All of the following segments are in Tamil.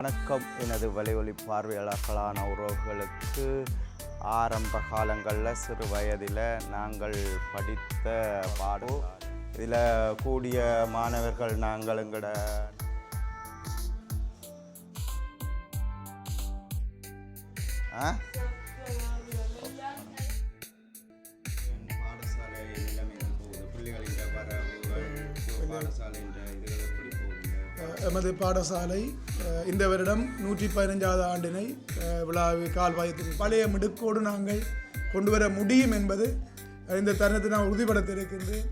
வணக்கம். எனது வலையொலி பார்வையாளர்களான உறவுகளுக்கு ஆரம்ப காலங்களில் சிறு வயதில் நாங்கள் படித்த பாடம் இதில் கூடிய மாணவர்கள் நாங்கள் எங்கட ஆ? எமது பாடசாலை இந்த வருடம் நூற்றி பதினைஞ்சாவது ஆண்டினை விழாவை கால் வாய்த்து பழைய மிடுக்கோடு நாங்கள் கொண்டு வர முடியும் என்பது இந்த தருணத்தை நான் உறுதிப்படுத்த இருக்கின்றேன்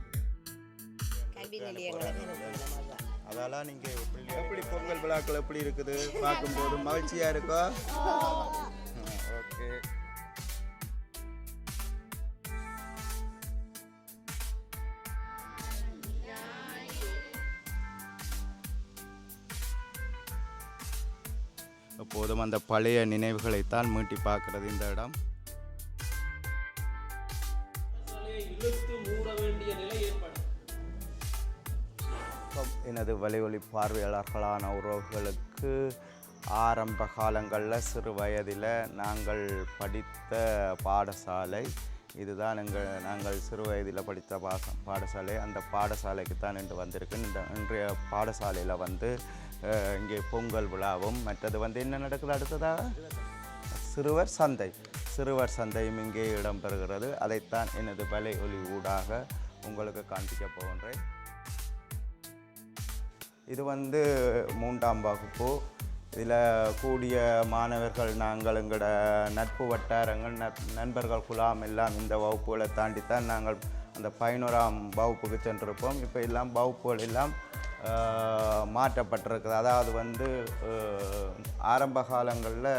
அதெல்லாம் நீங்க எப்படி எப்படி பொங்கல் விழாக்கள் எப்படி இருக்குது? பார்க்கும்போது மகிழ்ச்சியா இருக்கா? அந்த பழைய நினைவுகளைத்தான் மீட்டி பார்க்கிறது இந்த இடம். எனது வலையொலி பார்வையாளர்களான உறவுகளுக்கு ஆரம்ப காலங்களில் சிறு வயதில் நாங்கள் படித்த பாடசாலை. இதுதான் எங்கள் நாங்கள் சிறு வயதில் படித்த பாச பாடசாலை. அந்த பாடசாலைக்கு தான் இன்று வந்திருக்கு இந்த இன்றைய பாடசாலையில் வந்து இங்கே பொங்கல் விழாவும் மற்றது வந்து என்ன நடக்குது அடுத்ததாக சிறுவர் சந்தை. சிறுவர் சந்தையும் இங்கே இடம்பெறுகிறது. அதைத்தான் எனது வலை ஒளி ஊடாக உங்களுக்கு காண்பிக்க போகின்றேன். இது வந்து மூன்றாம் வகுப்பு. இதில் கூடிய மாணவர்கள் நாங்கள் எங்களோட நட்பு வட்டாரங்கள் நட் நண்பர்கள் குழாம் எல்லாம் இந்த வகுப்புகளை தாண்டித்தான் நாங்கள் அந்த பதினோராம் வகுப்புக்கு சென்றிருப்போம். இப்போ எல்லாம் வகுப்புகள் எல்லாம் மாற்றப்பட்டிருக்குது. அதாவது வந்து ஆரம்ப காலங்களில்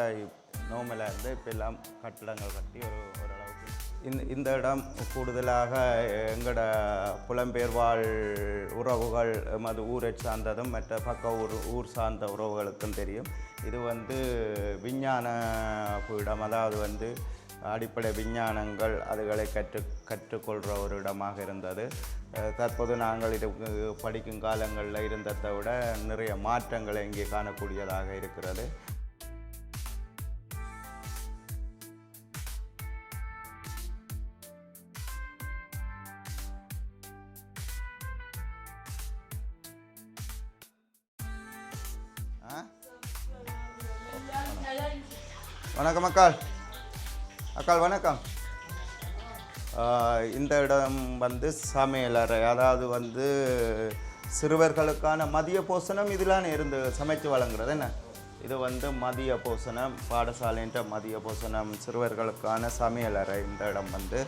நோமில் இருந்து இப்போ எல்லாம் கட்டிடங்கள் கட்டி ஒரு ஓரளவுக்கு இந்த இந்த இடம் கூடுதலாக எங்களோட புலம்பெயர் வாழ் உறவுகள் எமது ஊரை சார்ந்ததும் மற்ற பக்க ஊர் ஊர் சார்ந்த உறவுகளுக்கும் தெரியும். இது வந்து விஞ்ஞான பீடம். அதாவது வந்து அடிப்படை விஞ்ஞானங்கள் அதுகளை கற்று கற்றுக்கொள்கிற ஒரு இடமாக இருந்தது தற்போது நாங்கள் இது படிக்கும் காலங்களில் இருந்ததை விட நிறைய மாற்றங்களை இங்கே காணக்கூடியதாக இருக்கிறது. வணக்கம் மக்கள் மக்கள் வணக்கம் இந்த இடம் வந்து சமையலறை அதாவது வந்து சிறுவர்களுக்கான மதிய போஷணம் இதெல்லாம் இருந்து சமைச்சு வழங்குறது என்ன? இது வந்து மதிய போஷணம் பாடசாலைன்ற மதிய போஷணம் சிறுவர்களுக்கான சமையலறை இந்த இடம் வந்து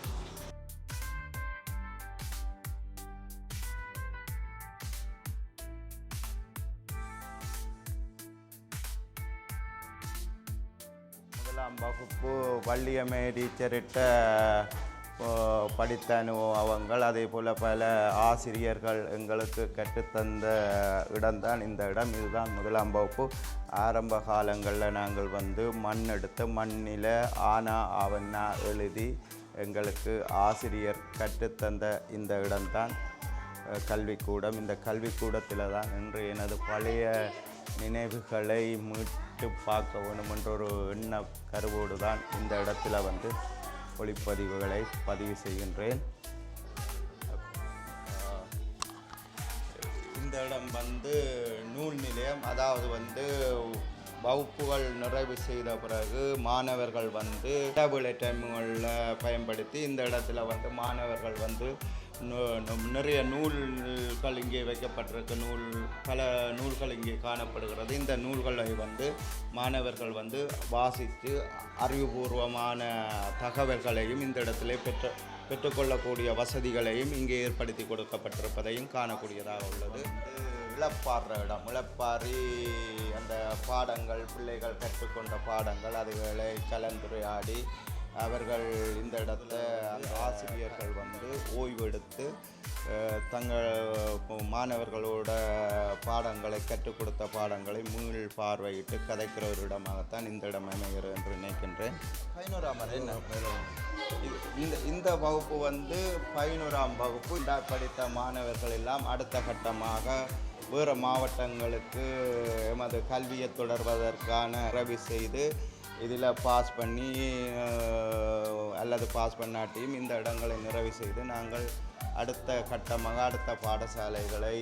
வள்ளியம்மை டீச்சர்கிட்ட படித்த அனுபவங்கள் அதே போல் பல ஆசிரியர்கள் எங்களுக்கு கற்றுத்தந்த இடம்தான் இந்த இடம். இதுதான் முதலாம் வகுப்பு. ஆரம்ப காலங்களில் நாங்கள் வந்து மண் எடுத்து மண்ணில் ஆனா ஆவண்ணா எழுதி எங்களுக்கு ஆசிரியர் கற்றுத்தந்த இந்த இடம்தான் கல்விக்கூடம். இந்த கல்விக்கூடத்தில் தான் இன்று எனது பழைய நினைவுகளை மீட்டு பார்க்க வேண்டும் என்ற ஒரு எண்ண கருவோடு தான் இந்த இடத்துல வந்து ஒளிப்பதிவுகளை பதிவு செய்கின்றேன். இந்த இடம் வந்து நூல் நிலையம் அதாவது வந்து வகுப்புகள் நிறைவு செய்த பிறகு மாணவர்கள் வந்து டேபிள் டைமுகளில் பயன்படுத்தி இந்த இடத்துல வந்து மாணவர்கள் வந்து நிறைய நூல்கள் இங்கே வைக்கப்பட்டிருக்க. நூல் பல நூல்கள் இங்கே காணப்படுகிறது. இந்த நூல்களை வந்து மாணவர்கள் வந்து வாசித்து அறிவுபூர்வமான தகவல்களையும் இந்த இடத்துல பெற்று பெற்றுக்கொள்ளக்கூடிய வசதிகளையும் இங்கே ஏற்படுத்தி கொடுக்கப்பட்டிருப்பதையும் காணக்கூடியதாக உள்ளது. இழப்பாடுற இடம் இழப்பாறி அந்த பாடங்கள் பிள்ளைகள் கற்றுக்கொண்ட பாடங்கள் அதுகளை கலந்துரையாடி அவர்கள் இந்த இடத்த அந்த ஆசிரியர்கள் வந்து ஓய்வெடுத்து தங்கள் மாணவர்களோட பாடங்களை கற்றுக் கொடுத்த பாடங்களை மீள் பார்வையிட்டு கதைக்கிற ஒரு இடமாகத்தான் இந்த இடம் அமைகிறது என்று நினைக்கின்றேன். பதினோராம் வரை என்ன இந்த இந்த வகுப்பு வந்து பதினோராம் வகுப்பு. இந்த படித்த மாணவர்கள் எல்லாம் அடுத்த கட்டமாக வேறு மாவட்டங்களுக்கு எமது கல்வியை தொடர்வதற்கான ரவி செய்து இதில் பாஸ் பண்ணி அல்லது பாஸ் பண்ணாட்டியும் இந்த இடங்களை நிறைவு செய்து நாங்கள் அடுத்த கட்டமாக அடுத்த பாடசாலைகளை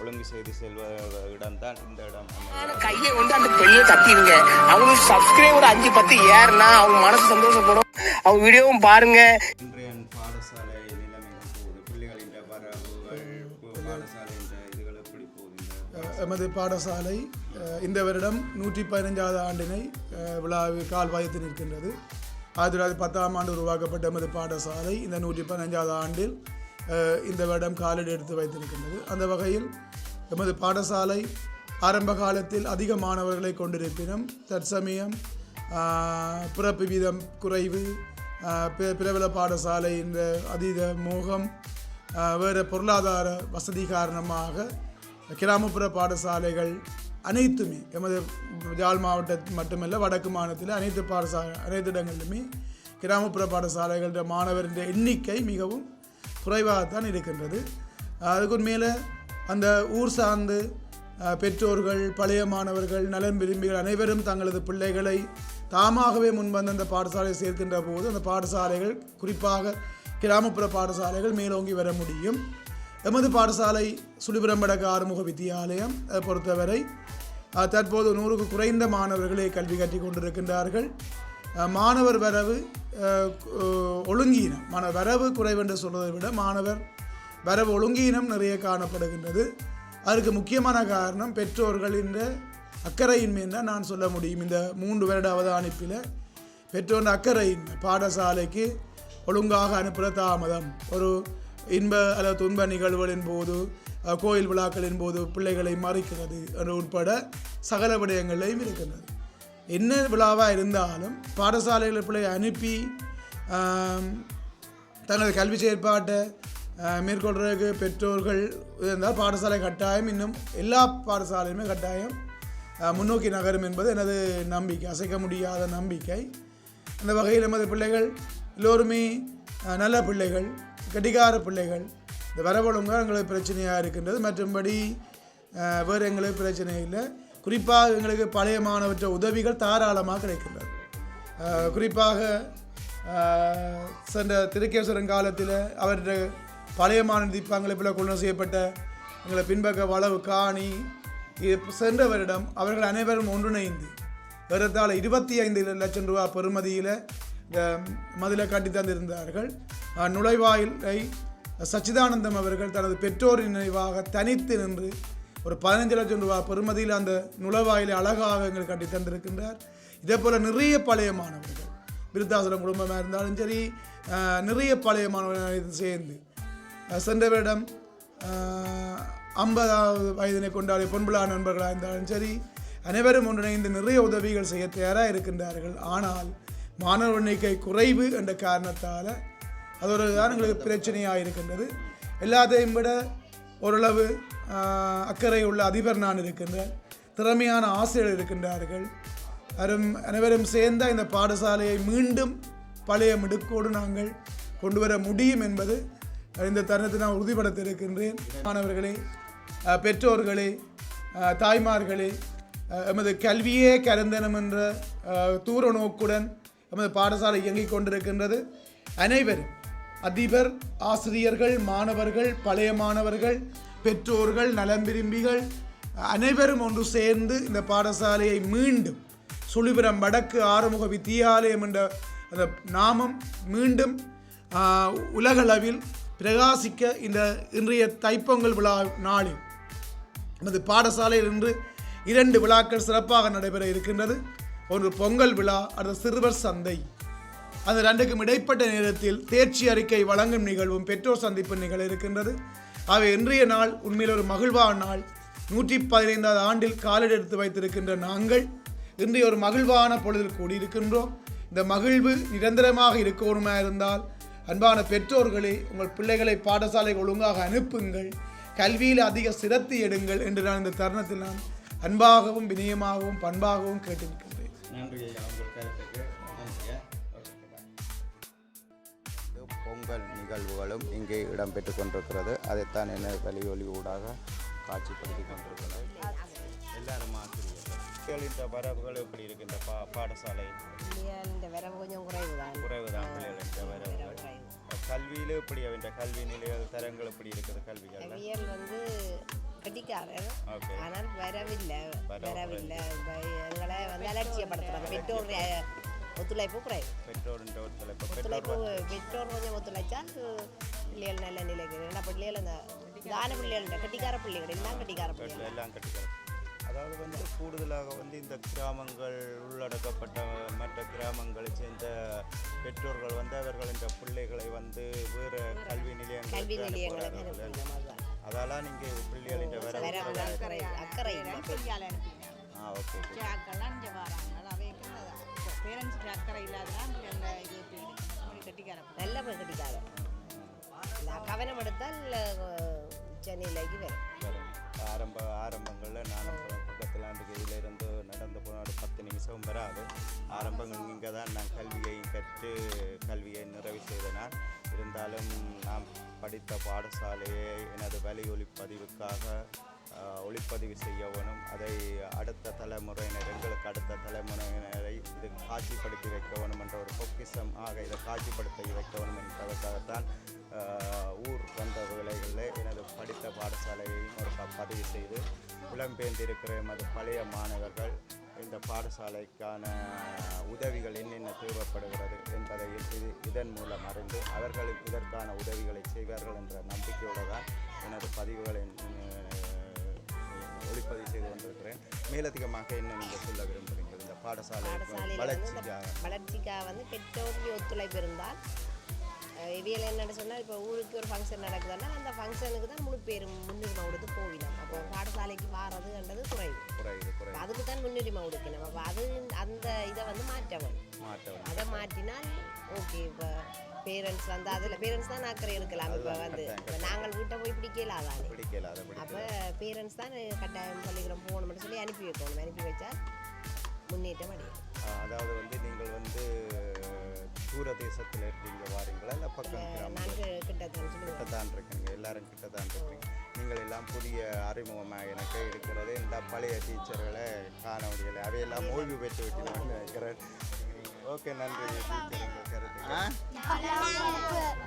ஒழுங்கு செய்து செல்வ இடம்தான் இந்த இடம். கையை கொண்டு அந்த பெண்ணில் தட்டிடுங்க. அவங்களுக்கு சப்ஸ்கிரைபர் அஞ்சு பத்து ஏறுனா அவங்க மனசு சந்தோஷப்படும். அவங்க வீடியோவும் பாருங்க. இன்றைய பாடசாலை நிலைமை போகுது? பிள்ளைகளின் வரவுகள் இந்த எமது பாடசாலை இந்த வருடம் நூற்றி பதினைஞ்சாவது ஆண்டினை அஹ், விழாவில் கால் வாய்த்து நிற்கின்றது. ஆயிரத்தி தொள்ளாயிரத்தி பத்தாம் ஆண்டு உருவாக்கப்பட்ட எமது பாடசாலை இந்த நூற்றி பதினைஞ்சாவது ஆண்டில் இந்த வருடம் காலடி எடுத்து வைத்திருக்கின்றது. அந்த வகையில் எமது பாடசாலை ஆரம்ப காலத்தில் அதிக மாணவர்களை கொண்டிருப்பினும் தற்சமயம் பிறப்பு வீதம் குறைவு பிரபல பாடசாலை இந்த அதீத மோகம் வேறு பொருளாதார வசதி காரணமாக கிராமப்புற பாடசாலைகள் அனைத்துமே எமது ஜாழ் மாவட்டத்தில் மட்டுமல்ல வடக்கு மாநிலத்தில் அனைத்து பாடசாலை அனைத்து இடங்களிலுமே கிராமப்புற பாடசாலைகள மாணவரின் எண்ணிக்கை மிகவும் குறைவாகத்தான் இருக்கின்றது. அதுக்கு மேலே அந்த ஊர் சார்ந்து பெற்றோர்கள் பழைய மாணவர்கள் நலன் விரும்பிகள் அனைவரும் தங்களது பிள்ளைகளை தாமாகவே முன்வந்து அந்த பாடசாலையை சேர்க்கின்ற போது அந்த பாடசாலைகள் குறிப்பாக கிராமப்புற பாடசாலைகள் மேலோங்கி வர முடியும். எமது பாடசாலை சுழிபுரம்படக ஆறுமுக வித்தியாலயம் பொறுத்தவரை தற்போது நூறுக்கு குறைந்த மாணவர்களே கல்வி கற்றுக் கொண்டிருக்கின்றார்கள். மாணவர் வரவு ஒழுங்கீனம் மாணவர் வரவு குறைவென்று சொல்வதை விட மாணவர் வரவு ஒழுங்கீனம் நிறைய காணப்படுகின்றது. அதற்கு முக்கியமான காரணம் பெற்றோர்களின் அக்கறையின்மை தான் நான் சொல்ல முடியும். இந்த மூன்று வருட அவதானிப்பில் பெற்றோர் அக்கறையின்மை பாடசாலைக்கு ஒழுங்காக அனுப்புகிற தாமதம். ஒரு இன்ப அல்லது துன்ப நிகழ்வுகளின் போது கோயில் விழாக்களின் போது பிள்ளைகளை மறைக்கிறது என்று உட்பட சகல விடயங்களையும் இருக்கின்றது. என்ன விழாவாக இருந்தாலும் பாடசாலைகளில் பிள்ளையை அனுப்பி தனது கல்வி செயற்பாட்டை மேற்கொள்றதுக்கு பெற்றோர்கள் இருந்தால் பாடசாலை கட்டாயம் இன்னும் எல்லா பாடசாலையுமே கட்டாயம் முன்னோக்கி நகரும் என்பது எனது நம்பிக்கை அசைக்க முடியாத நம்பிக்கை. அந்த வகையில் நமது பிள்ளைகள் எல்லோருமே நல்ல பிள்ளைகள். கடிகார பிள்ளைகள். இந்த வரவொழுங்காக எங்களுக்கு பிரச்சனையாக இருக்கின்றது. மற்றும்படி வேறு எங்களுக்கு பிரச்சனை இல்லை. குறிப்பாக எங்களுக்கு பழைய மாணவற்ற உதவிகள் தாராளமாக கிடைக்கின்றது குறிப்பாக சென்ற திருக்கேஸ்வரன் காலத்தில் அவருடைய பழைய மாநில தீபங்களை போல கொண்டு செய்யப்பட்ட எங்களை பின்பக்க வளவு காணி சென்ற வருடம் அவர்கள் அனைவரும் ஒன்றிணைந்து ஏறத்தாழ இருபத்தி ஐந்து லட்சம் ரூபா பெறுமதியில் மதிலை கட்டி தந்திருந்தார்கள். நுழைவாயிலை சச்சிதானந்தம் அவர்கள் தனது பெற்றோரின் நினைவாக தனித்து நின்று ஒரு பதினஞ்சு லட்சம் ரூபாய் பெறுமதியில் அந்த நுழைவாயிலை அழகாக எங்களுக்கு கட்டி தந்திருக்கின்றார். இதே போல் நிறைய பழைய மாணவர்கள் விருத்தாசலம் குடும்பமாக இருந்தாலும் சரி நிறைய பழைய மாணவர்கள் இது சேர்ந்து சென்றவரிடம் சென்ற வருடம் ஐம்பதாவது வயதினை கொண்டாடிய பொன்புலா நண்பர்களாக இருந்தாலும் சரி அனைவரும் ஒன்றிணைந்து நிறைய உதவிகள் செய்ய தயாராக இருக்கின்றார்கள். ஆனால் மாணவர் எண்ணிக்கை குறைவு என்ற காரணத்தால் அது ஒரு தான் எங்களுக்கு பிரச்சனையாக இருக்கின்றது எல்லாத்தையும் விட ஓரளவு அக்கறை உள்ள அதிபர் நான் இருக்கின்றேன். திறமையான ஆசிரியர் இருக்கின்றார்கள். அரும் அனைவரும் சேர்ந்த இந்த பாடசாலையை மீண்டும் பழைய மிடுக்கோடு நாங்கள் கொண்டு வர முடியும் என்பது இந்த தருணத்தை நான் உறுதிப்படுத்த இருக்கின்றேன் மாணவர்களே பெற்றோர்களே தாய்மார்களே எமது கல்வியே கருந்தனம் என்ற தூர நோக்குடன் நமது பாடசாலை இயங்கிக் கொண்டிருக்கின்றது. அனைவரும் அதிபர் ஆசிரியர்கள் மாணவர்கள் பழைய மாணவர்கள் பெற்றோர்கள் நலம் விரும்பிகள் அனைவரும் ஒன்று சேர்ந்து இந்த பாடசாலையை மீண்டும் சுழிபுரம் வடக்கு ஆறுமுக வித்தியாலயம் என்ற அந்த நாமம் மீண்டும் உலகளவில் பிரகாசிக்க இந்த இன்றைய தைப்பொங்கல் விழா நாளில் நமது பாடசாலையில் இன்று இரண்டு விழாக்கள் சிறப்பாக நடைபெற இருக்கின்றது. ஒன்று பொங்கல் விழா அடுத்த சிறுவர் சந்தை. அந்த ரெண்டுக்கும் இடைப்பட்ட நேரத்தில் தேர்ச்சி அறிக்கை வழங்கும் நிகழ்வும் பெற்றோர் சந்திப்பு நிகழ இருக்கின்றது. அவை இன்றைய நாள் உண்மையில் ஒரு மகிழ்வான நாள். நூற்றி பதினைந்தாவது ஆண்டில் காலடி எடுத்து வைத்திருக்கின்ற நாங்கள் இன்றைய ஒரு மகிழ்வான பொழுதில் கூடியிருக்கின்றோம். இந்த மகிழ்வு நிரந்தரமாக இருக்கணுமா இருந்தால் அன்பான பெற்றோர்களே உங்கள் பிள்ளைகளை பாடசாலை ஒழுங்காக அனுப்புங்கள். கல்வியில் அதிக சிரத்தி எடுங்கள் என்று நான் இந்த தருணத்தில் நான் அன்பாகவும் வினயமாகவும் பண்பாகவும் கேட்டிருக்கிறேன் நன்றி ஐயா உங்கள் கருத்துக்கு நன்றியா பொங்கல் நிகழ்வுகளும் இங்கே இடம்பெற்று கொண்டிருக்கிறது. அதைத்தான் என்ன வலியொலி ஊடாக காட்சிப்படுத்தி கொண்டிருக்கிறோம் எல்லாரும் ஆசிரியர்கள். இந்த வரவுகள் எப்படி இருக்கு இந்த பா பாடசாலை? இந்த வரவு கொஞ்சம் குறைவு தான் குறைவு தான் பிள்ளைகளின் வரவுகள். கல்வியில் எப்படி அவன் கல்வி நிலைகள் தரங்கள் எப்படி இருக்குது கல்விகள் வந்து கட்டிக்காரர் ஆனால் வரவில்லை வரவு வரவில்லை எங்களை வந்து அலட்சியப்படுத்துறாங்க பெற்றோர் ஒத்துழைப்பு குறைவு பெற்றோரின் ஒத்துழைப்பு ஒத்துழைப்பு பெற்றோர் கொஞ்சம் ஒத்துழைச்சால் பிள்ளைகள் நல்ல நிலைக்கு ஏன்னா பிள்ளைகள் அந்த தான பிள்ளைகள் கட்டிக்கார பிள்ளைகள் எல்லாம் கட்டிக்கார பிள்ளைகள் எல்லாம் கட்டிக்கிறது அதாவது வந்து கூடுதலாக வந்து இந்த கிராமங்கள் உள்ளடக்கப்பட்ட மற்ற கிராமங்களை சேர்ந்த பெற்றோர்கள் வந்து அவர்கள் இந்த பிள்ளைகளை வந்து வேறு கல்வி கல்வி நிலையங்களுக்கு நிலையங்களுக்கு அனுப்புகிறார்கள் அனுப்புகிற மாதிரி தான் அதால நீங்கள் பிள்ளைகளின் வர வரவு அக்கறை பெரியால் அனுப்பினேன் ஆ ஓகே ஓகே. ஆக்கெல்லாம் இங்கே வராங்க. அவைக்கு பேரண்ட்ஸுக்கு அக்கறை இல்லாதான் அந்த இது இப்படி கட்டிக்கார நல்ல பேர் கட்டிக்கார இந்த கவனம் எடுத்தால் சென்னையிலேக்கு வரும். ஆரம்ப ஆரம்பங்களில் நானும் பக்கத்தில் இதில் இருந்து நடந்து போன ஒரு பத்து நிமிஷம் வராது. ஆரம்பங்கள் இங்கே தான் நான் கல்வியை கற்று கல்வியை நிறைவு செய்தனர். இருந்தாலும் நாம் படித்த பாடசாலையை எனது வலி ஒளிப்பதிவுக்காக ஒளிப்பதிவு செய்ய வேணும் அதை அடுத்த தலைமுறையினர் எங்களுக்கு அடுத்த தலைமுறையினரை இது காட்சிப்படுத்தி வைக்கவனும் என்ற ஒரு பொக்கிசம் ஆக இதை காட்சிப்படுத்தி வைக்கவனும் என்பதற்காகத்தான் ஊர் வந்த வேலைகளில் எனது படித்த பாடசாலையை ஒரு பதிவு செய்து புலம்பெயர்ந்திருக்கிற எமது பழைய மாணவர்கள் இந்த பாடசாலைக்கான உதவிகள் என்னென்ன தேவைப்படுகிறது என்பதையும் இது இதன் மூலம் அறிந்து அவர்களும் இதற்கான உதவிகளை செய்வார்கள் என்ற நம்பிக்கையோடு தான் எனது பதிவுகளை ஒளிப்பதிவு செய்து கொண்டிருக்கிறேன். மேலதிகமாக என்ன நீங்கள் சொல்ல விரும்புகிறீங்க இந்த பாடசாலை வளர்ச்சிக்காக. வளர்ச்சிக்காக வந்து பெற்றோருடைய ஒத்துழைப்பு இருந்தால் இவியல் என்னென்னு சொன்னால் இப்போ ஊருக்கு ஒரு ஃபங்க்ஷன் நடக்குதுன்னா அந்த ஃபங்க்ஷனுக்கு தான் முழு பேரும் முன்னுரிமை கொடுத்து போவினோம் அப்போ பாடசாலைக்கு வாரதுன்றது குறைவு. அதுக்கு தான் முன்னுரிமை கொடுக்கணும். அப்போ அது அந்த இதை வந்து மாற்றம் அதை மாற்றினால் ஓகே இப்போ பேரண்ட்ஸ் வந்து அதில் பேரண்ட்ஸ் தான் அக்கறை எடுக்கலாம். இப்போ வந்து நாங்கள் வீட்டை போய் பிடிக்கல அதானே பிடிக்கல அதை அப்போ பேரண்ட்ஸ் தான் கட்டாயம் பள்ளிக்கூடம் போகணும்னு சொல்லி அனுப்பி வைக்கணும். அனுப்பி வச்சா முன்னேற்றம் அடையும். அதாவது வந்து நீங்கள் வந்து தூர தேசத்தில் இருக்கீங்க வாரீங்களா? இல்லை பக்கம் கிட்ட தான் இருக்கீங்க. எல்லாரும் கிட்ட தான் இருக்கீங்க. நீங்கள் எல்லாம் புதிய அறிமுகமாக எனக்கு இருக்கிறது. இந்த பழைய டீச்சர்களை காண முடியலை. அவையெல்லாம் ஓய்வு பெற்று விட்டு நான் நினைக்கிறேன் ஓகே நன்றி. டீச்சர் கருத்து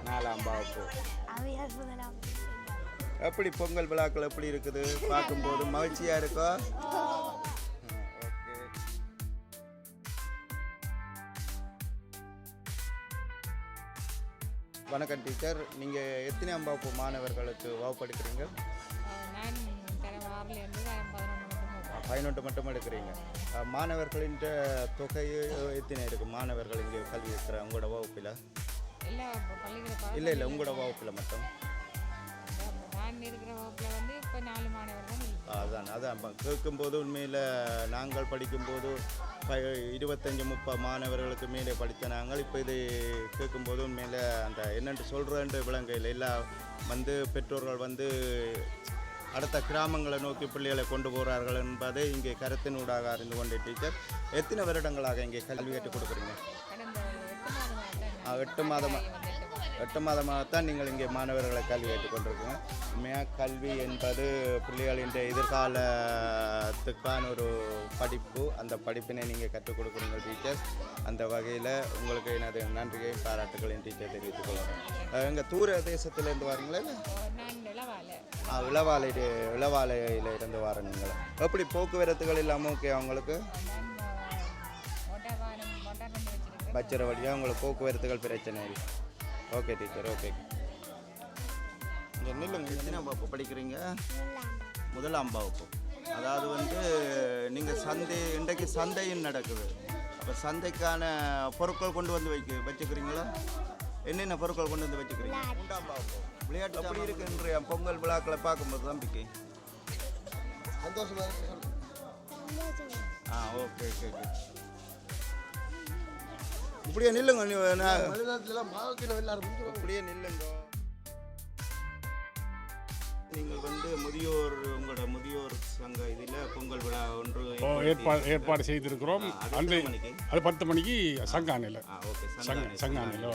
நாலாம் வகுப்பு. எப்படி பொங்கல் விழாக்கள் எப்படி இருக்குது? பார்க்கும்போது மகிழ்ச்சியாக இருக்கோ? வணக்கம் டீச்சர். நீங்கள் எத்தனையாம் வகுப்பு மாணவர்களுக்கு வகுப்படுக்கிறீங்க நான் பதினொன்று மட்டும் எடுக்கிறீங்க. மாணவர்களின் தொகை எத்தனை இருக்குது மாணவர்கள் இங்கே கல்வி இருக்கிற உங்களோட வகுப்பில்? இல்லை இல்லை உங்களோட வகுப்பில் மட்டும். நான் இருக்கிற வகுப்பில் வந்து இப்போ நாலு மாணவர் தான் இருக்கு அதான் அதான். கேட்கும்போது உண்மையில் நாங்கள் படிக்கும்போது ப- இருபத்தஞ்சி முப்பது மாணவர்களுக்கு மேலே படித்த நாங்கள். இப்போ இது கேட்கும்போது உண்மையில் அந்த என்னென்று சொல்கிறேன்ற விலங்கையில் எல்லாம் வந்து பெற்றோர்கள் வந்து அடுத்த கிராமங்களை நோக்கி பிள்ளைகளை கொண்டு போகிறார்கள் என்பதை இங்கே கருத்தினூடாக அறிந்து கொண்ட டீச்சர். எத்தனை வருடங்களாக இங்கே கல்வி கற்றுக் கொடுக்குறீங்க? எட்டு மாதமாக எட்டு மாதமாக எட்டு மாதமாகத்தான் நீங்கள் இங்கே மாணவர்களை கல்வி கற்றுக் கொண்டிருக்கீங்க உண்மையாக கல்வி என்பது பிள்ளைகளின் எதிர்காலத்துக்கான ஒரு படிப்பு. அந்த படிப்பினை நீங்கள் கற்றுக் கொடுக்குறீங்க டீச்சர்ஸ். அந்த வகையில் உங்களுக்கு எனது நன்றியையும் பாராட்டுகளையும் டீச்சர் தெரிவித்துக் கொள்கிறேன். எங்கள் தூர தேசத்துலேருந்து வரீங்களா இல்லை? இளவால. இளவாலையில் இருந்து வர நீங்கள். எப்படி போக்குவரத்துகள் இல்லாமல் ஓகே அவங்களுக்கு பச்சர வழியாக உங்களுக்கு போக்குவரத்துகள் பிரச்சனை இல்லை. ஓகே டீச்சர் ஓகே இங்கே நில்லுங்க எத்தனை வகுப்பு படிக்கிறீங்க? முதலாம் வகுப்பு. அதாவது வந்து நீங்கள் சந்தை இன்றைக்கு சந்தையும் நடக்குது. அப்போ சந்தைக்கான பொருட்கள் கொண்டு வந்து வைக்க வச்சுக்கிறீங்களா? என்னென்ன பொருட்கள் கொண்டு வந்து வச்சுக்கிறீங்க? மூன்றாம் வகுப்பு. விளையாட்டு அப்படி இருக்குன்ற பொங்கல் விழாக்களை பார்க்கும்போது தம்பிக்கு? ஆ ஓகே ஓகே ஓகே இப்படியே நில்லுங்க அப்படியே நில்லுங்க. நீங்கள் வந்து முதியோர் உங்களோட முதியோர் சங்க இதில் பொங்கல் விழா ஒன்று ஏற்பாடு ஏற்பாடு செய்திருக்கிறோம். அது அந்த அது பத்து மணிக்கு சங்கானையில் ஆ ஓகே சங்க சங்கானையில்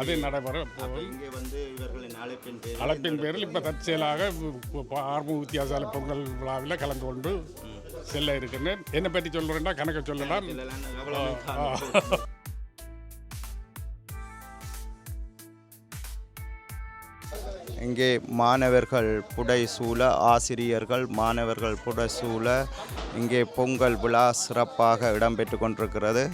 அது நடைபெறும் அப்ப இங்கே வந்து இவர்களின் அழைப்பின் பேரில் அழைப்பின் பேரில் இப்போ தற்செயலாக ஆர்வ வித்தியாசால பொங்கல் விழாவில் கலந்து கொண்டு செல்ல இருக்கின்றேன் என்னை பற்றி சொல்கிறேன்னா கணக்க சொல்லலாம். இங்கே மாணவர்கள் புடைசூழ ஆசிரியர்கள் மாணவர்கள் புடைசூழ இங்கே பொங்கல் விழா சிறப்பாக இடம்பெற்று கொண்டிருக்கிறது.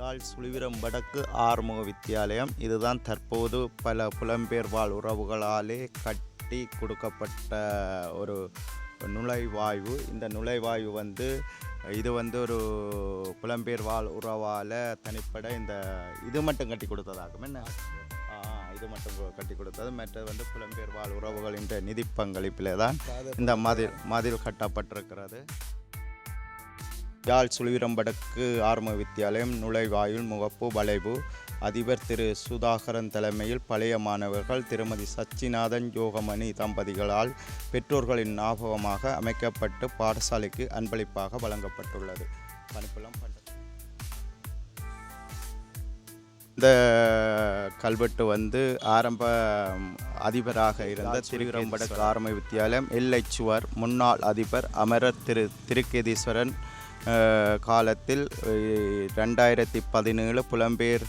யாழ் சுழிவிரம் வடக்கு ஆறுமுக வித்தியாலயம். இதுதான் தற்போது பல புலம்பெயர் வாழ் உறவுகளாலே கட்டி கொடுக்கப்பட்ட ஒரு நுழைவாய்வு. இந்த நுழைவாய்வு வந்து இது வந்து ஒரு புலம்பெயர் வாழ் உறவால் தனிப்பட இந்த இது மட்டும் கட்டி கொடுத்ததாகும். என்ன? இது மட்டும் கட்டி கொடுத்தது. மற்றது வந்து புலம்பெயர் வாழ் உறவுகளின் நிதி பங்களிப்பில் தான் இந்த மதில் மதில் கட்டப்பட்டிருக்கிறது. யாழ் சுழிவிரம் வடக்கு ஆர்ம வித்தியாலயம் நுழைவாயில் முகப்பு வளைவு. அதிபர் திரு சுதாகரன் தலைமையில் பழைய மாணவர்கள் திருமதி சச்சிநாதன் யோகமணி தம்பதிகளால் பெற்றோர்களின் ஞாபகமாக அமைக்கப்பட்டு பாடசாலைக்கு அன்பளிப்பாக வழங்கப்பட்டுள்ளது. பணிப்புலம் இந்த கல்வெட்டு வந்து ஆரம்ப அதிபராக இருந்த திருவிரம் வடக்கு ஆரம்ப வித்தியாலயம் எல்லைச்சுவர் முன்னாள் அதிபர் அமரர் திரு திருக்கேதீஸ்வரன் காலத்தில் ரெண்டாயிரத்தி பதினேழு புலம்பெயர்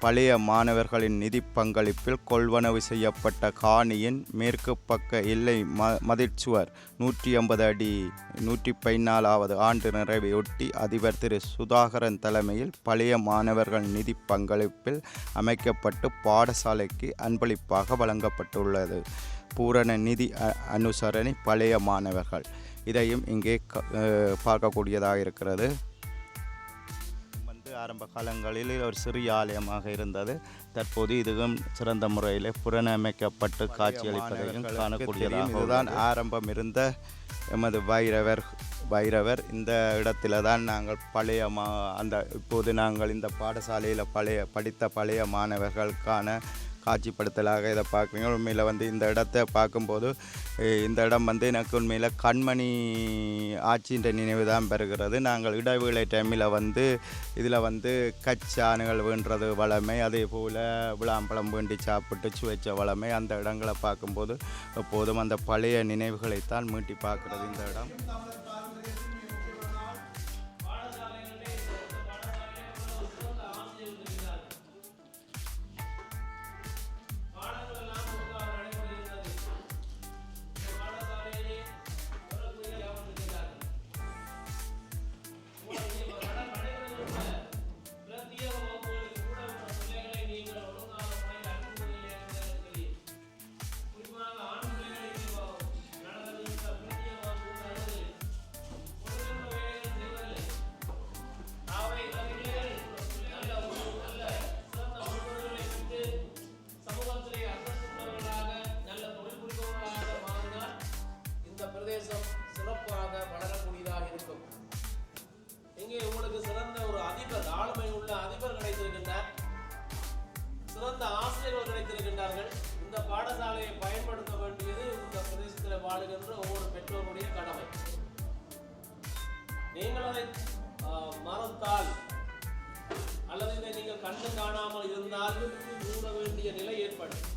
பழைய மாணவர்களின் நிதி பங்களிப்பில் கொள்வனவு செய்யப்பட்ட காணியின் மேற்கு பக்க எல்லை ம மதிர்ச்சுவர் நூற்றி ஐம்பது அடி நூற்றி பதினாலாவது ஆண்டு நிறைவையொட்டி அதிபர் திரு சுதாகரன் தலைமையில் பழைய மாணவர்கள் நிதி பங்களிப்பில் அமைக்கப்பட்டு பாடசாலைக்கு அன்பளிப்பாக வழங்கப்பட்டுள்ளது. பூரண நிதி அனுசரணை பழைய மாணவர்கள். இதையும் இங்கே பார்க்கக்கூடியதாக இருக்கிறது. வந்து ஆரம்ப காலங்களில் ஒரு சிறிய ஆலயமாக இருந்தது. தற்போது இதுவும் சிறந்த முறையில் புனரமைக்கப்பட்டு காட்சியளிப்பதையும் காணக்கூடியதாக இதுதான் ஆரம்பம் இருந்த எமது வைரவர் வைரவர் இந்த இடத்துல தான் நாங்கள் பழைய மா அந்த இப்போது நாங்கள் இந்த பாடசாலையில் பழைய படித்த பழைய மாணவர்களுக்கான காட்சிப்படுத்தலாக இதை பார்க்குறீங்க. உண்மையில் வந்து இந்த இடத்த பார்க்கும்போது இந்த இடம் வந்து எனக்கு உண்மையில் கண்மணி ஆட்சின்ற நினைவு தான் பெறுகிறது. நாங்கள் இடைவேளை டைமில் வந்து இதில் வந்து கச்சானுகள் வேண்டது வளமை அதே போல் விளாம்பழம் வேண்டி சாப்பிட்டு சுவைச்ச வளமை அந்த இடங்களை பார்க்கும்போது எப்போதும் அந்த பழைய நினைவுகளைத்தான் மீட்டி பார்க்குறது இந்த இடம்.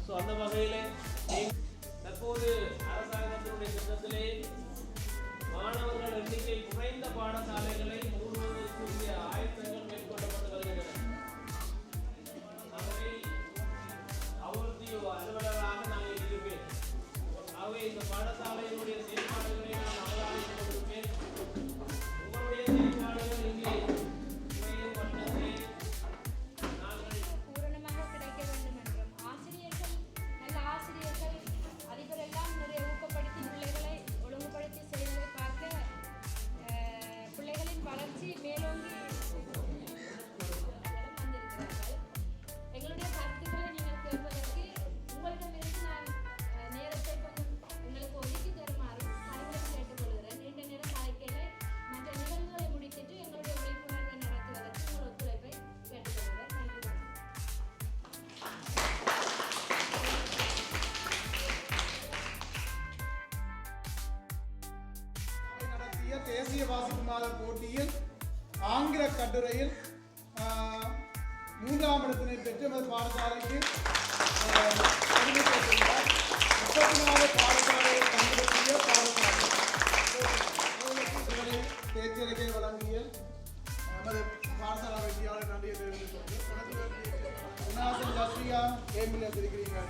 ஸோ அந்த வகையில் தற்போது அரசாங்கத்தினுடைய திட்டத்திலே மாணவர்கள் எண்ணிக்கை குறைந்த பாடசாலைகளை மூடுவதற்குரிய ஆயத்தங்கள் மேற்கொள்ளப்பட்டு வருகின்றன. ஆகவே அவருடைய அலுவலராக நாங்கள் இருப்பேன். அவை இந்த பாடசாலையினுடைய தேசிய வாசிப்பு மாத போட்டியில் ஆங்கில கட்டுரையில் மூன்றாம் இடத்தினை பெற்று நமது பாடசாலைக்கு முப்பத்தி நாலு பாடசாலையில் பங்கெடுக்கிய பாடசாலை. பேச்சரிக்கை வழங்கிய நமது பாடசாலை வெற்றியாளர் நன்றியை தெரிவித்துக் கொண்டு இருக்கிறீர்கள்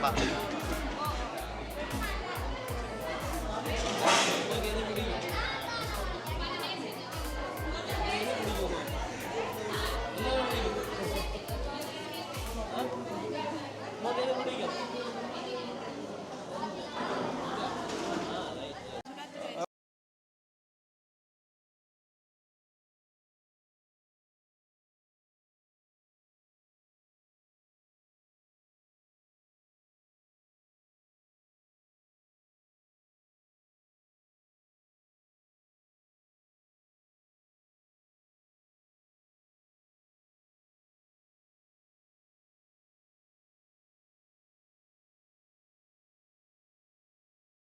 吧。